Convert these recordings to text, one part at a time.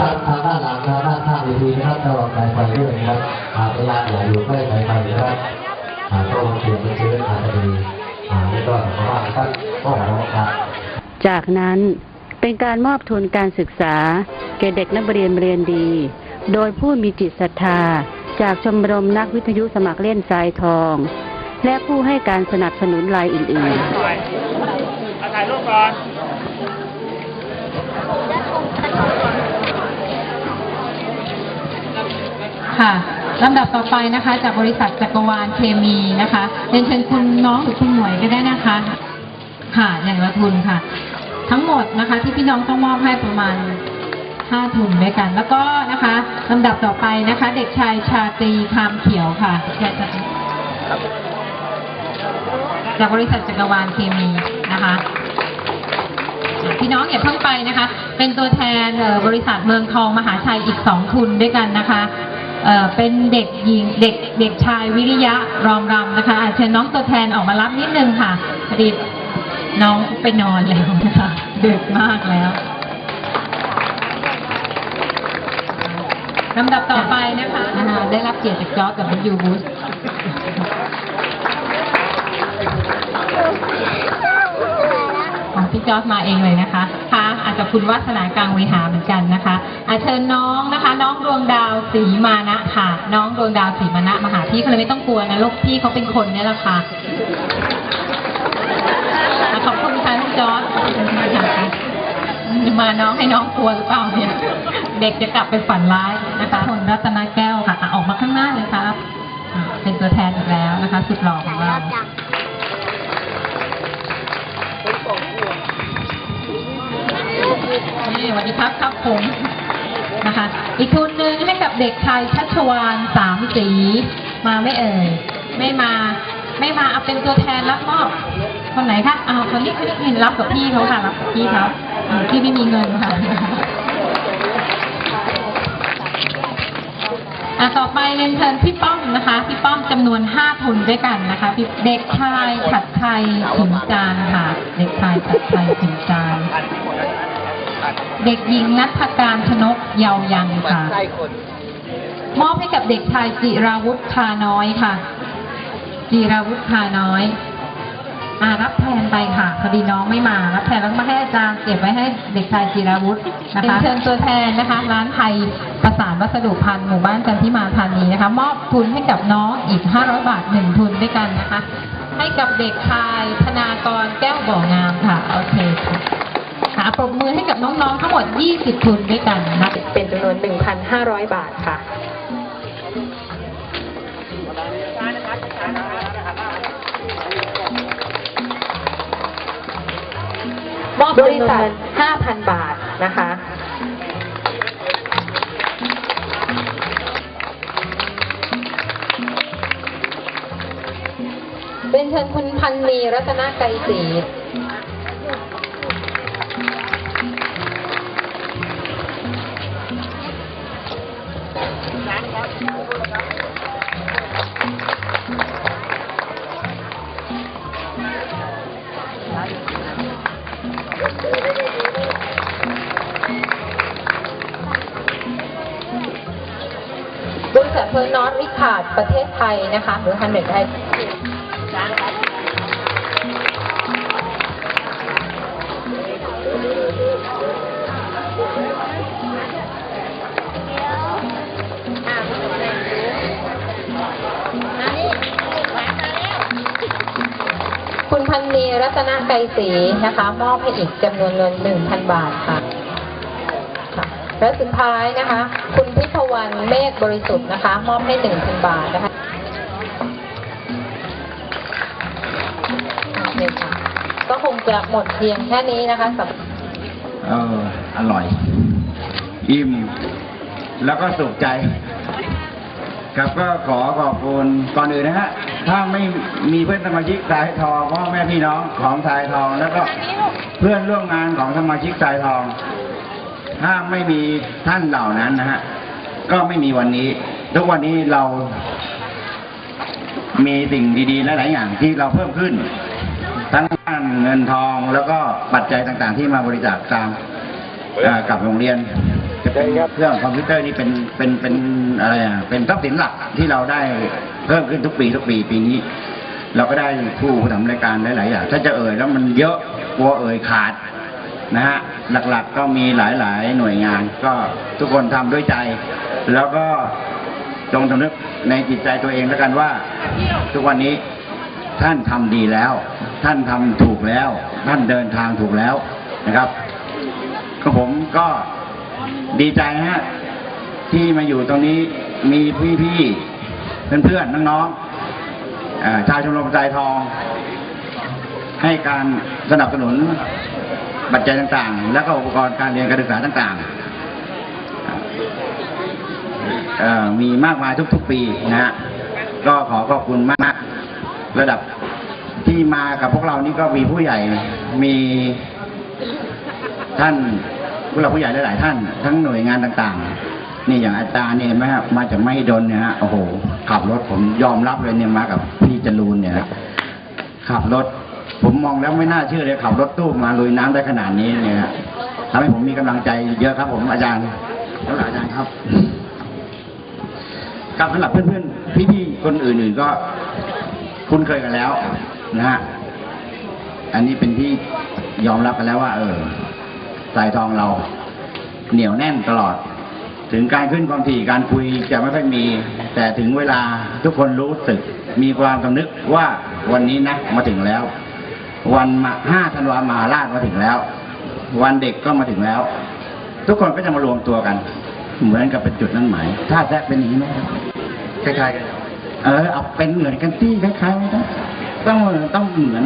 นะครับทางด้านหลังทางด้านข้างเวทีนะครับระวังไฟด้วยนะครับอ่าเวลาอย่าอยู่ใกล้สายไฟนะครับอ่าก็ลงเสียงมันชื้นอาจจะมีอ่าไม่ต้องเพราะว่าท่านก็ขอครับจากนั้นเป็นการมอบทุนการศึกษา แก่เด็กนักเรียนเรียนดี โดยผู้มีจิตศรัทธา จากชมรมนักวิทยุสมัครเล่นทรายทอง และผู้ให้การสนับสนุนรายอื่นๆถ่ายรูปก่อน ค่ะลำดับต่อไปนะคะ จากบริษัทจักรวาลเคมีนะคะเรียนเชิญคุณน้องหรือคุณหมวยก็ได้นะคะ ค่ะอย่างละทุนค่ะ ทั้งหมดนะคะ ที่พี่น้องต้องมอบให้ประมาณห้าทุนด้วยกัน แล้วก็นะคะลำดับต่อไปนะคะ เด็กชายชาตรีคามเขียวค่ะจากบริษัทจักรวาลเคมีนะคะพี่น้องอย่าเพิ่งไปนะคะ เป็นตัวแทนบริษัทเมืองทองมหาชัยอีกสองทุนด้วยกันนะคะ เออเป็นเด็กหญิงเด็กเด็กชายวิริยะรอมรำนะคะอาเชิญน้องตัวแทนออกมารับนิดนึงค่ะพอดีน้องไปนอนแล้วนะคะดึกมากแล้วลำดับต่อไปนะคะได้รับเกียรติจากจอร์จกับยูบูสของพี่จอร์จมาเองเลยนะคะค่ะอาจจะคุณวัฒนากลางเวหาเหมือนกันนะคะ อาเชิญน้องนะคะ น้องดวงดาวศรีมานะค่ะ น้องดวงดาวศรีมานะมาหาพี่เขาเลยไม่ต้องกลัวนะลูกพี่เขาเป็นคนเนี่ยแหละค่ะอะขอบคุณค่ะพี่จอร์จค่ะมาน้องให้น้องกลัวหรือเปล่าเนี่ยเด็กจะกลับไปฝันร้ายนะคะคนรัตนาแก้วค่ะอะออกมาข้างหน้าเลยครับอะเป็นตัวแทนอีกแล้วนะคะ สุดหล่อของเรานี่สวัสดีครับครับผม นะคะ อีกทุนหนึ่งให้กับเด็กชายชัชวานสามสี มาไม่เอ่ย ไม่มา ไม่มาเอาเป็นตัวแทนรับมอบ คนไหนคะเอาคนนี้คนนี้เห็นรับกับพี่เขาค่ะ รับกับพี่เขาพี่ไม่มีเงินค่ะอะต่อไปเรียนเชิญพี่ป้อมนะคะ พี่ป้อมจำนวนห้าทุนด้วยกันนะคะเด็กชายฉัดชัยถิมจานค่ะ เด็กชายฉัดชัยถิมจาน เด็กหญิงนัทการชนกเยายังค่ะมอบให้กับเด็กชายจิราวุฒิคาน้อยค่ะ จิราวุฒิคาน้อยอารับแทนไปค่ะพอดีน้องไม่มารับแทนแล้วมาให้อาจารย์เก็บไว้ให้เด็กชายจิราวุฒินะคะเชิญตัวแทนนะคะ ร้านไทยประสานวัสดุพันธ์หมู่บ้านจันทิมาธานีนะคะ มอบทุนให้กับน้องอีก 500 บาทหนึ่งทุนด้วยกันนะคะ ให้กับเด็กชายธนากรแก้วบ่องามค่ะ โอเค ค่ะค่ะปรบมือให้กับน้องๆ ทั้งหมด 20 ทุนด้วยกันนะคะเป็นจำนวน 1,500 บาทค่ะ มอบบริษัท 5,000 บาทนะคะเป็นเชิญคุณพันมีรัตนไกรศรี บริษัทเพิร์นอตริขาดประเทศไทยนะคะหรือฮันเด็ดไทย คุณพันนีรัตนไกรศรีนะคะ มอบให้อีกจำนวนเงิน1,000บาทค่ะ และสุดท้ายนะคะ คุณพิพวรรณเมฆบริสุทธิ์นะคะ มอบให้หนึ่งพันบาทนะคะโอเคค่ะก็คงจะหมดเพียงแค่นี้นะคะสำหรับเอออร่อย อิ่ม แล้วก็สุขใจ ครับก็ขอขอบคุณก่อนอื่นนะฮะถ้าไม่มีเพื่อนสมาชิกสายทองพ่อแม่พี่น้องของสายทองแล้วก็เพื่อนร่วมงานของสมาชิกสายทอง ถ้าไม่มีท่านเหล่านั้นนะฮะก็ไม่มีวันนี้ทุกวันนี้เรา มีสิ่งดีๆหลายๆอย่างที่เราเพิ่มขึ้น ทั้งด้านเงินทองแล้วก็ปัจจัยต่างๆ ที่มาบริจาคตามกับโรงเรียน จะเครื่องคอมพิวเตอร์นี่เป็นเป็นเป็นอะไรอะเป็นทรัพย์สินหลักที่เราได้เพิ่มขึ้นทุกปีทุกปีปีนี้ เราก็ได้ผู้ทำรายการหลายๆอย่างถ้าจะเอ่ยแล้วมันเยอะกลัวเอ่ยขาดนะฮะหลักๆก็มีหลายๆหน่วยงาน ก็ทุกคนทำด้วยใจ แล้วก็จงสำนึกในจิตใจตัวเองแล้วกันว่า ทุกวันนี้ท่านทำดีแล้ว ท่านทำถูกแล้ว ท่านเดินทางถูกแล้วนะครับก็ผมก็ ดีใจฮะที่มาอยู่ตรงนี้มีพี่ๆเพื่อนๆน้องๆเอ่อชาวชมรมสายทอง ให้การสนับสนุนปัจจัยต่างๆ แล้วก็อุปกรณ์การเรียนการศึกษาต่างๆมีมากมายทุกๆปีนะฮะก็ขอขอบคุณมาก ระดับที่มากับพวกเรานี่ก็มีผู้ใหญ่มีท่าน ผู้หลักผู้ใหญ่หลายๆท่าน ทั้งหน่วยงานต่างๆ นี่อย่างอาจารย์เนี่ยเห็นไหมครับมาจากไม่ดนเนี่ยฮะโอ้โหขับรถผมยอมรับเลยเนี่ยมากับพี่จรูนเนี่ยขับรถ ผมมองแล้วไม่น่าเชื่อเลยขับรถตู้มาลุยน้ำได้ขนาดนี้เนี่ยทำให้ผมมีกำลังใจเยอะครับ ผมอาจารย์แล้วอาจารย์ครับกับสำหรับเพื่อนๆพี่ๆคนอื่นๆก็คุ้นเคยกันแล้วนะฮะอันนี้เป็นที่ยอมรับกันแล้วว่า เออ สายทองเรา เหนียวแน่นตลอด ถึงการขึ้นความถี่การคุยจะไม่ค่อยมี แต่ถึงเวลาทุกคนรู้สึก มีความสำนึกว่าวันนี้นะมาถึงแล้ว วันมาห้าธันวามหาราชมาถึงแล้ว วันเด็กก็มาถึงแล้ว ทุกคนก็จะมารวมตัวกัน เหมือนกับเป็นจุดนั้นหมายถ้าแท้เป็นอย่างนี้ไหมครับคล้ายๆกันเออเอาเป็นเหมือนกันที่คล้ายๆนะต้องต้องเหมือน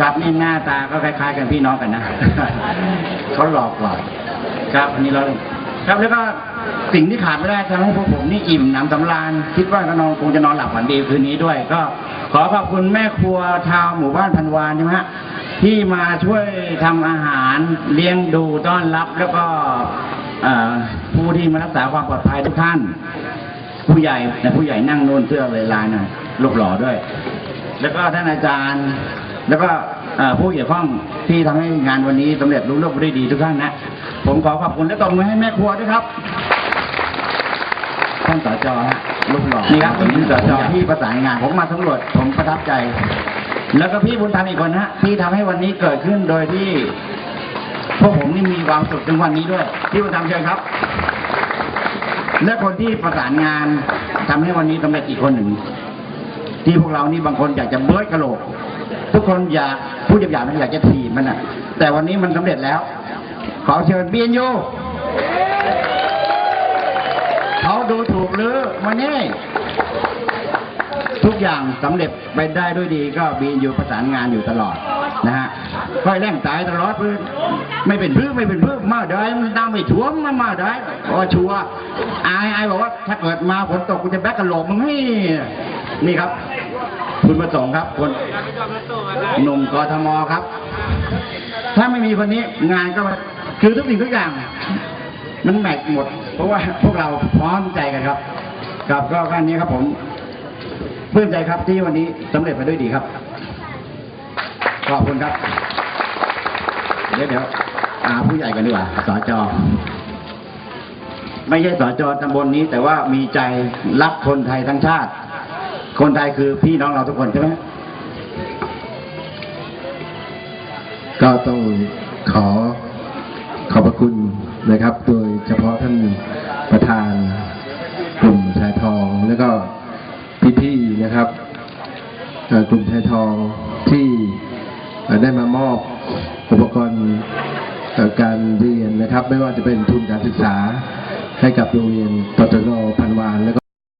ครับนี่หน้าตาก็คล้ายๆ กันพี่น้องกันนะเขาหลอกหลอกครับอันนี้เราครับแล้วก็สิ่งที่ขาดไม่ได้ทำให้พวกผมนี่อิ่มหนำสำราญคิดว่าก็นอนคงจะนอนหลับฝันดีคืนนี้ด้วย ก็ขอขอบคุณแม่ครัวชาวหมู่บ้านพันวานใช่ไหมฮะที่มาช่วยทำอาหารเลี้ยงดูต้อนรับ แล้วก็เอ่อผู้ที่มารักษาความปลอดภัยทุกท่าน ผู้ใหญ่นะผู้ใหญ่นั่งนู่นเสื้อลายลายๆนะรูปหล่อด้วย แล้วก็ท่านอาจารย์ แล้วก็เอ่อผู้เกี่ยวข้องที่ทำให้งานวันนี้สำเร็จรุ่งโรจน์ไปได้ดีทุกท่านนะ ผมขอขอบคุณและตบมือให้แม่ครัวด้วยครับท่านสจฮะรูปหล่อนี่ครับเป็นสจที่ประสานงานผมมาสำรวจผมประทับใจ แล้วก็พี่บุญธรรมอีกคนฮะที่ทำให้วันนี้เกิดขึ้นโดยที่พวกผมนี่มีความสุขถึงวันนี้ด้วย พี่บุญธรรมเชิญครับ และคนที่ประสานงานทำให้วันนี้สำเร็จอีกคนหนึ่งที่พวกเรานี่บางคนอยากจะเบิร์ดกระโหลก ทุกคนอยากพูดหยาบๆมันอยากจะถีบมันอะ แต่วันนี้มันสำเร็จแล้ว ขอเชิญบีนยูเขาดูถูกหรือมานี่ทุกอย่างสำเร็จไปได้ด้วยดีก็บีนยูประสานงานอยู่ตลอดนะฮะค่อยแร่งตายตลอดเพื่อไม่เป็นพื้นไม่เป็นพื้นมาได้มันดำไม่ท่วมมามาได้โอ้ชัวร์อายอายบอกว่าถ้าเกิดมาฝนตกกูจะแบกกระโหลกมึงให้นี่ครับ คุณประสงค์ครับคนหนุ่มกทมครับ ถ้าไม่มีคนนี้งานก็คือทุกสิ่งทุกอย่าง มันแมทหมด เพราะว่าพวกเราพร้อมใจกันครับกับก็แค่นี้ครับผมเพื่อนใจครับที่วันนี้สำเร็จไปด้วยดีครับ ขอบคุณครับ เดี๋ยวเดี๋ยวอาผู้ใหญ่กันดีกว่าสจไม่ใช่สจตำบลนี้ แต่ว่ามีใจรักคนไทยทั้งชาติ คนไทยคือพี่น้องเราทุกคนใช่ไหมก็ต้องขอขอบพระคุณนะครับ โดยเฉพาะท่านประธานกลุ่มชายทองแล้วก็พี่ๆนะครับกลุ่มชายทองที่ได้มามอบอุปกรณ์การเรียนนะครับ ไม่ว่าจะเป็นทุนการศึกษาให้กับโรงเรียนปตทพันวานแล้วก็